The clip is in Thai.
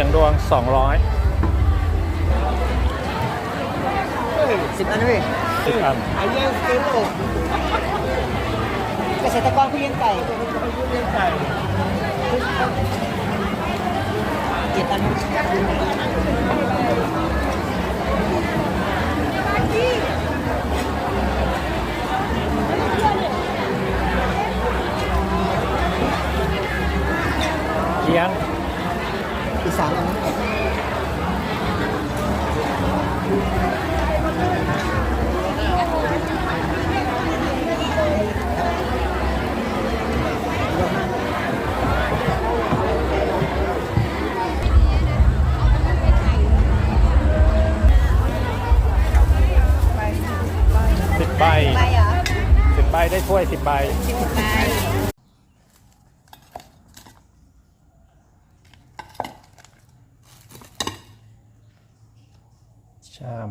สี่ยงดวง 200 สิบอันเลย10อัน ไอ้เลี้ยงซื้อตกเกษตรกรผู้เลี้ยงไก่เจ็ดอันเคียง อีกสามอัน10ใบไปเหรอ10ใบได้ถ้วย10ใบ สิบไป ชาม